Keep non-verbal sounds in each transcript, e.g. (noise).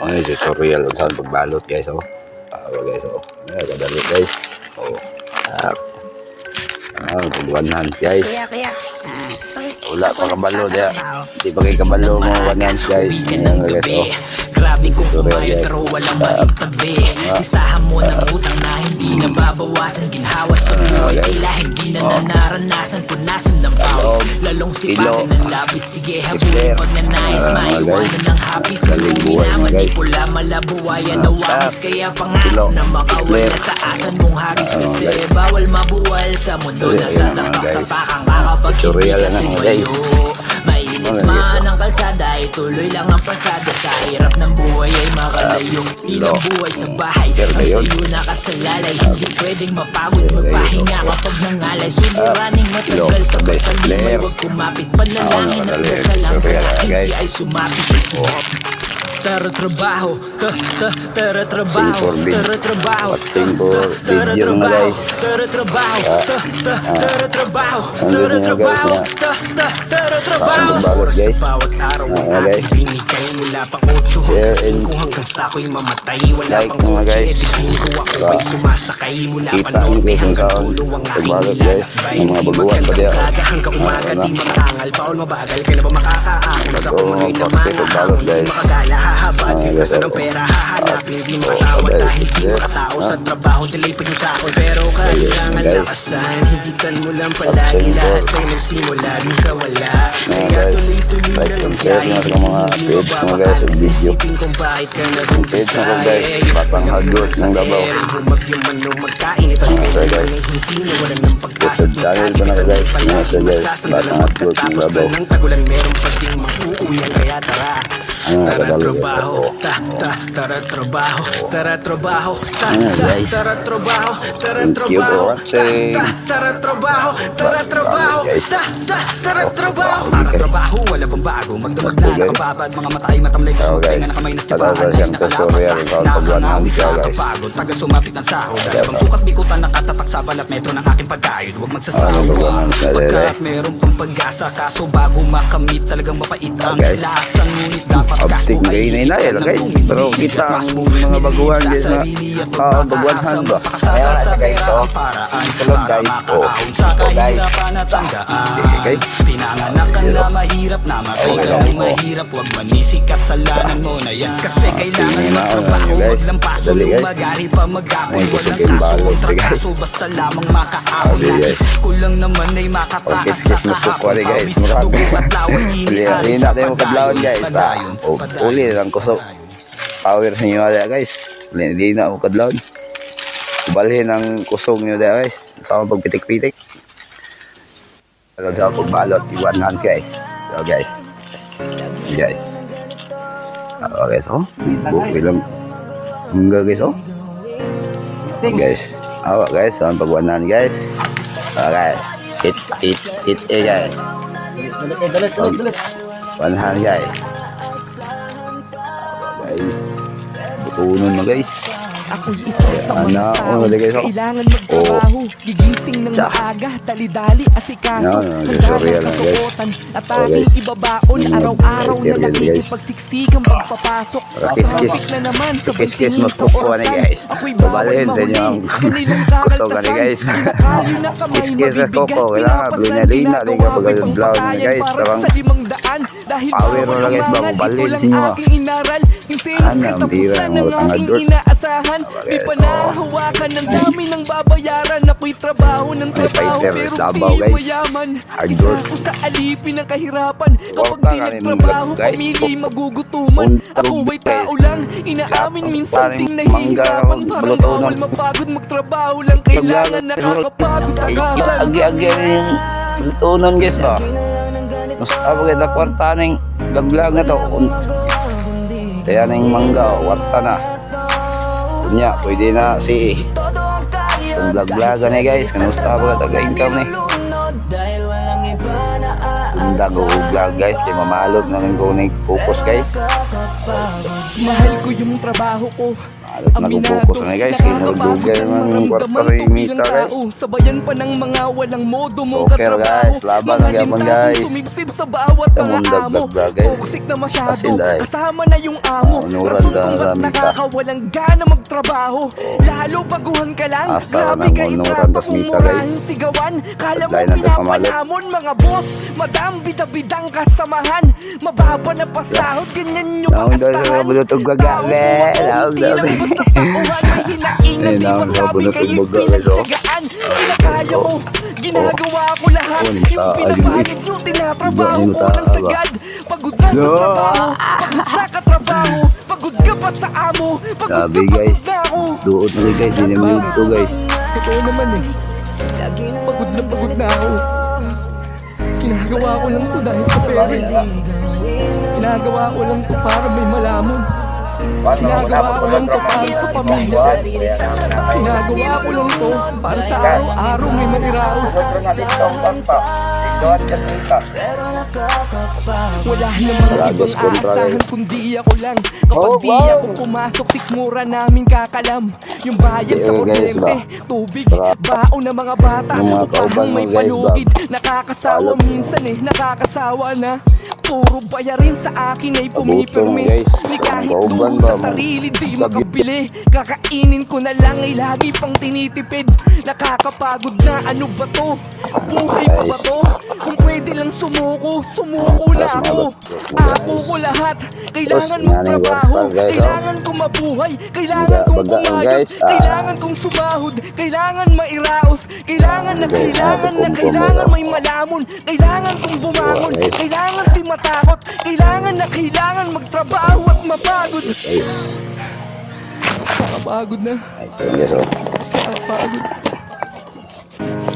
Yung tutorial kung saan pagbalot guys oh. Ah, guys oh. Ano kadali guys. Oh. Ah. Ah, pagwanhan guys. Kaya, kaya. Ah. Wala pa kabalo dia. Di pa kay kabalo mo guys. Uwi ka Ano ng guys oh. Grabe kung guys. pero walang maitabi Listahan mo ng utang na hindi na babawasan Ginhawa sa buhay guys. tila hindi na nanaranasan Punasan Lalong Kilo. ng labis Sige habulin pag nanais Ah, Maiwanan ng mo, guys. manipula Malabuhayan Ah, na wangis stop. Kaya pangako na makawal Clear. na taasan mong haris Ah, Kasi bawal mabuwal sa mundo na ayan, mga guys. tatapak-tapakan ka kapag hindi Tutorial ka na nga, guys. tumayo Mainit Mga man ang kalsada ay tuloy lang ang pasada Sa hirap makalayo. Ilang buhay sa bahay Ang sa'yo nakasalalay. Hindi pwedeng mapagod magpahinga kapag nangalay. Suliraning matagal sa pagkalimay. Huwag kumapit. Panalangin Ah, at dasal ang kalaking siya ay sumapit. Sa sinop Tara trabaho, ta ta tara trabaho, for vid- tara trabaho, Watching ta for ta tara video mga trabaho, guys. tara trabaho, ta ta tara trabaho, Ano tara mga guys, trabaho, na- ta ta tara trabaho. pagbalot, Oras sa bawat araw ang Ah, guys. binigay mula pa 8 Share hanggang and 5 hanggang sa ako'y mamatay. Wala pang kotse, editing ko ako Diba? ay sumasakay mula pa norte hanggang ang dulo ang aking pagbalot, guys. nilalakbay. Ng mga Di baguhan pa magandang umaga hanggang umaga, Ah, di ano. makaangal, paul mabagal, kailan ba makakaahon sa Ito, kumuloy na mga mga pagbalot, ahon, di guys. Guys, kaso ng pera, hahanapin, di matawa guys. dahil di makatao sa Ah. trabaho, delay pa yung sakol, pero kailangan lakasan, higitan mo lang palagi, lahat ay nagsimula din sa wala, kaya tuloy-tuloy Like lang mga hindi mo video. Isipin kung bakit ka nag-umpisa eh, Batang yung hagod ng. Eh, Bumagyo man nung magkainit at Ah, kailan okay, man guys. ay hindi na walang ng YouTube channel ko na, guys. Mga sa guys, Batang Hagod ng Davao. ng tagulan meron pa ding mauuyan kaya tara Tara kadali. trabaho, ta ta tara trabaho, tara trabaho, ta Ah, ta tara trabaho, tara trabaho, ta ta tara trabaho, tara trabaho, ta ta tara trabaho. Tara trabaho, wala bang bago, magdamag na nakababad, mga mata ay matamlay kasama guys. na kamay na Tara, tibahan, tara, ay nakalapat sorry, ka, ang account pag nakakangawit, 100 ka, guys. nakakapagod, tagal sumapit ng sahod, dalawang sukat bikutan nakatatak sa balat. Metro ng aking pagkayod, huwag Ah, magsasawa, Dali, pagkat meron pang pag-asa, kaso bago makamit talagang mapait ang lasa, ngunit dapat Ay gay na inay, ng guys. Pero kita ang mga baguhan, guys, na ah, baguhan ba? Ayan, sa guys, paraan Tulog, para guys, sa Oh, guys. Okay, guys. Pinanganak ka na mahirap na guys, oh. mahirap Huwag manisi kasalanan mo na yan Kasi kailangan magtrabaho ano, guys. Wag lang paso lumagari pa magkapon Ay, Walang ito kaso balot, kontra guys. kaso Basta lamang makaahon Okay, guys. Nais ko lang naman ay makatakas sa kahapon Pawis, dugo at laway (laughs) inialis sa natin. Ah, Padayon, oh, padayon, uli lang kusog. padayon. Power sa inyo ada guys. Hindi na ako kadlawan. Balhin ang kusog nyo da guys. Sama pagpitik-pitik. Alam sa pagbalot, iwanan guys. So guys. Guys. Ah, guys, oh. Okay lang. Hangga guys, oh. Guys. Awa guys, sama pagwanan guys. Ah, guys. Hit, hit, hit, eh guys. Panhan guys. Guys. Butunon mo guys. Ako'y isa sa mga tao. ko? Kailangan magtrabaho. Gigising ng maaga. Dali-dali asikaso. Handa sorry, ng kasuotan. At Oh, aking ibabaon. Mm, Araw-araw na nakikipagsiksikan pagpapasok. Traffic na naman sa pagtingin sa na, guys. Ako'y bawal ang mahuli Kanilang (laughs) na, kakaltasan guys. Sinakali na kamay na mabibigat. Pinapasan ginagawa ko'y na, guys. Para sa limang daan. Dahil bawal na, guys, umangal, bababalhin Ito lang aking inaral Insenos Ano, katapusan ng na aking inaasahan. Di pa nahawakan ng dami ng babayaran. Ako'y trabaho ng trabaho Pero di mayaman. Isa ko sa alipin ng kahirapan. Kapag di nagtrabaho. Pamilya magugutuman. Ako ay tao lang. Inaamin minsan mangga, nahihirapan. Parang bawal ng- mapagod magtrabaho lang. Kailangan nakakapagod Agi-agi yung lutunon guys ba? Mas apa kita kwarta ning laglag na to. Kaya ning mangga, kwarta na. Kunya, pwede na si Kung laglagan eh guys, kanusta ba taga-income ni? Kung dago vlog guys, kay mamalot na rin ko focus guys. Mahal ko yung trabaho ko Halos nagpo-focus na, guys. Kaya nagdugay naman yung kwarta rin mita, guys. Sabayan pa ng mga walang modo mong Okay, katrabaho guys. Laban Mga ang yaman, guys. sumipsip sa bawat mga amo. guys. Toxic na masyado. Kasama na yung amo. kung ba't nakakawalang gana magtrabaho. Lalo baguhan ka lang. Grabe ka itrapa kung murahin guys. sigawan. Kala mo pinapalamon mga boss. Madam bida-bidang kasamahan. Mababa na pasahod. Ganyan yung Naon daw sa kastahan bulutog daw. Lang basta tauhan May hinaing na Eh, di masabi kayo'y oh. pinagtsagaan. Pinakaya mo Ginagawa ko lahat. Oh, Yung pinabayad nyo Tinatrabaho ko ng sagad. Pagod ka sa trabaho Pagod sa katrabaho Pagod ka pa sa amo Pagod ka guys. pagod na ako. Duot na guys. Hindi naman yung ito guys. Totoo naman eh. Pagod na pagod na ako. Ginagawa ko lang to dahil sa pera Ginagawa ko lang to para may malamon Ginagawa ko lang para sa pamilya. Ginagawa ko lang to para sa araw-araw may maniraos. Wala namang ibang aasahan kundi ako lang. Kapag Oh, di wow. ako pumasok sikmura namin kakalam. Yung bayad sa kuryente, tubig, baon ng mga bata Upahang may palugid Nakakasawa minsan eh, nakakasawa na Puro bayarin sa akin ay pumipirmi. Ni kahit luho sa sarili di makabili. Kakainin ko na lang ay lagi pang tinitipid. Nakakapagod na ano ba to? Buhay pa ba to? Kung pwede lang sumuko, sumuko na ako. Ako ko lahat. Kailangan guys, oh. Kailangan kong mabuhay. Kailangan kong kumayod ah. Kailangan kong sumahod. Kailangan mairaos. Kailangan na kailangan na kailangan may malamon. Kailangan kong bumangon. Kailangan di matakot Kailangan na kailangan magtrabaho at mapagod Nakapagod na. Nakapagod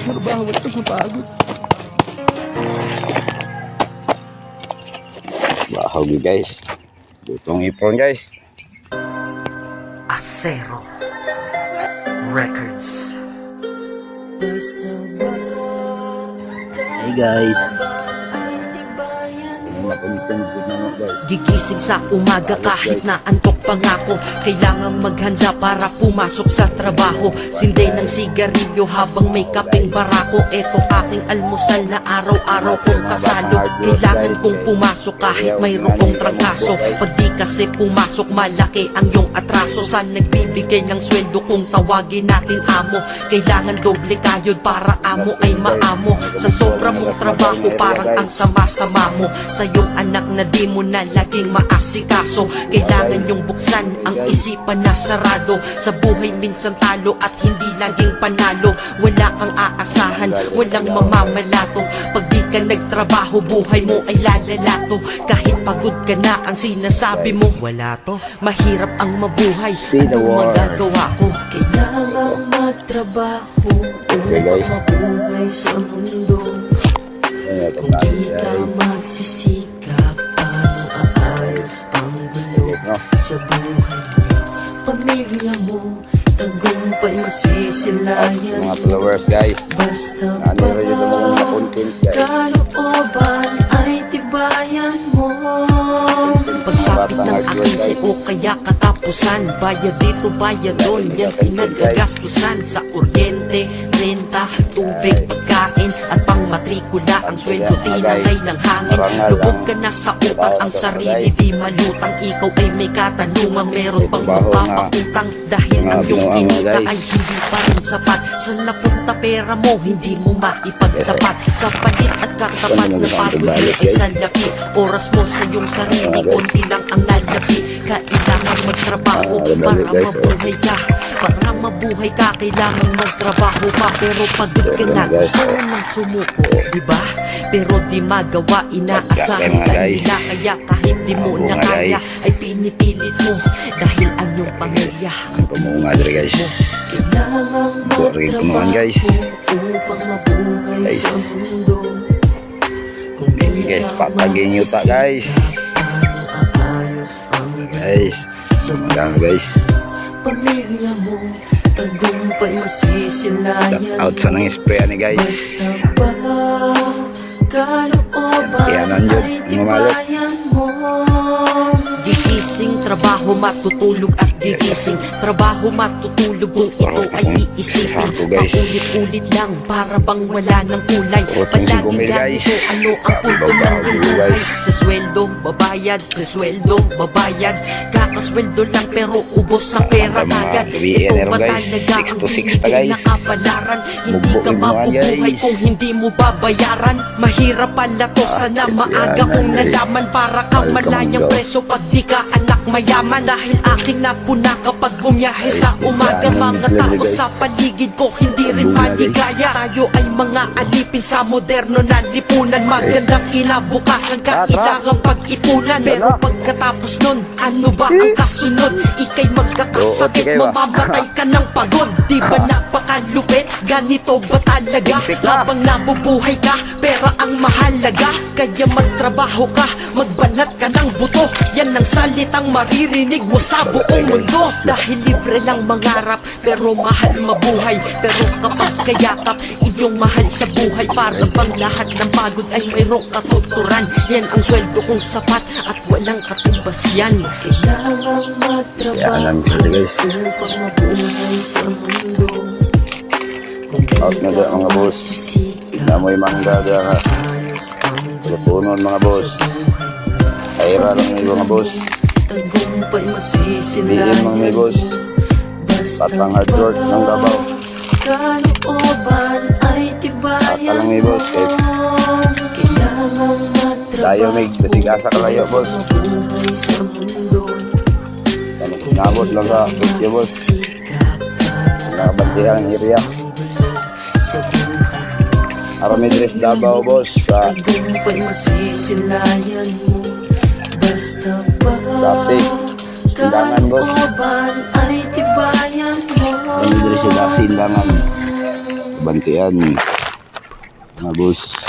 Trabaho at mapagod Bahog yun, guys. Butong ipon guys. Acero Records Hey guys. Gigising sa umaga kahit na antok pangako. Kailangang maghanda para pumasok sa trabaho. Sinday ng sigarilyo habang may kapeng barako Eto aking almusal na araw-araw kong kasalo. Kailangan kong pumasok kahit mayroong trangkaso. Pag di kasi pumasok malaki ang iyong atraso. Sa nagbibigay ng sweldo kung tawagin natin amo. Kailangan doble kayod para amo ay maamo. Sa sobra mong trabaho parang ang sama-sama mo. Sa iyong anak na di mo na laging maasikaso. Kailangan yung buksan ang isipan na sarado. Sa buhay minsan talo at hindi laging panalo. Wala kang aasahan, walang mamamalato Pag di ka nagtrabaho, buhay mo ay lalalato Kahit pagod ka na, ang sinasabi mo Wala to, mahirap ang mabuhay See the Anong magagawa ko? Kailangan magtrabaho Okay, guys. mabuhay sa mundo kung di ka guys. magsisikap, paano aayos ang gulo sa buhay mo? Pamilya mo, tagumpay masisilayan Mga mo. followers guys. Basta Ano ba mga guys. kalooban ay tibayan mo Pagsapit ng akin o kaya katapusan Bayad dito, bayad doon Yan pinagagastusan Sa kuryente, renta, tubig, pagkain At matrikula Ang sweldo tinangay ng hangin. Lubog ka na sa utang Ang sarili di malutang. Ikaw ay may katanungan Meron pang magpapautang Dahil ang iyong kinita ay hindi pa rin sapat. Sa napunta pera mo Hindi mo maipagtapat. Kapalit at katapat na pagod mo ay salapi Oras mo sa iyong sarili Konti lang ang lalapi Kailangan magtrabaho Para mabuhay ka. Para mabuhay ka Kailangan magtrabaho ka Pero pagod ka na Gusto mo nang sumuko Diba? Pero di magawa Inaasahan ka guys. nila Kaya kahit di mo na kaya guys. Ay pinipilit mo Dahil ang iyong pamilya Ang guys, guys. mo Kailangan guys. Upang mabuhay Guys. sa mundo Kung di Guys, ka ta, guys. Guys. Ayan guys. pamilya mo Tagumpay masisilayan out sa nang spray ni guys. Basta ba kalooban Yan, tibayan mo. Gigising gigising Trabaho matutulog at gigising. Trabaho matutulog kung ito ay iisipin. Paulit-ulit lang para bang wala ng kulay. Palagi 5,000, guys. ganito ano ang punto ng buhay. Sa sweldo, babayad. Sa sweldo, babayad. Kakasweldo lang pero ubos ang pera agad Ito ba talaga ang guys. na kapalaran? Hindi ka mabubuhay kung hindi mo babayaran. Mahirap pala to sana maaga kong nalaman Para Welcome, malayang preso pag di ka anak mayaman. Dahil aking napuna kapag bumiyahe sa umaga yan, Mga yan, tao guys. sa paligid ko hindi rin Bunga, guys. maligaya Tayo ay mga alipin sa moderno na lipunan. Magandang kinabukasan tra. kailangang pag-ipunan. Pero pagkatapos nun, ano ba ang kasunod? Ika'y magkakasakit, mamamatay ka ng pagod. Di ba (laughs) napakalupit? Ganito ba talaga? Habang nabubuhay ka, pera ang mahalaga. Kaya magtrabaho ka, magbanat ka ng buto. Yan ang salitang maririnig mo sa buong mundo. Dahil libre lang mangarap, pero mahal mabuhay. Pero kapag kayakap, iyong mahal sa buhay Para bang lahat ng pagod ay mayroong katuturan Yan ang sweldo kong sapat at walang katumbas yan Kailangang Kaya lang sila guys. upang mabuhay sa mundo Out na dyan, mga boss. Namoy mangga dyan ha. Lupunon mga boss. Kaira lang may mga boss. Tagumpay masisilayan mga may boss. Patang hard work ng gabaw. Kalooban ay tibayan may boss. Kahit Kailangang matrabaho tayo may kasigasa kalayo boss. Mabuhay sa mundo Nabot lang ka. Kusya boss. Nakabantihan ang area. Sa buhay Arami dress Davao boss. Sa Tagumpay masisilayan mo Basta ba Dasig. Sindangan, boss. Arami dress sa Dasindangan. Bantian. Mga boss.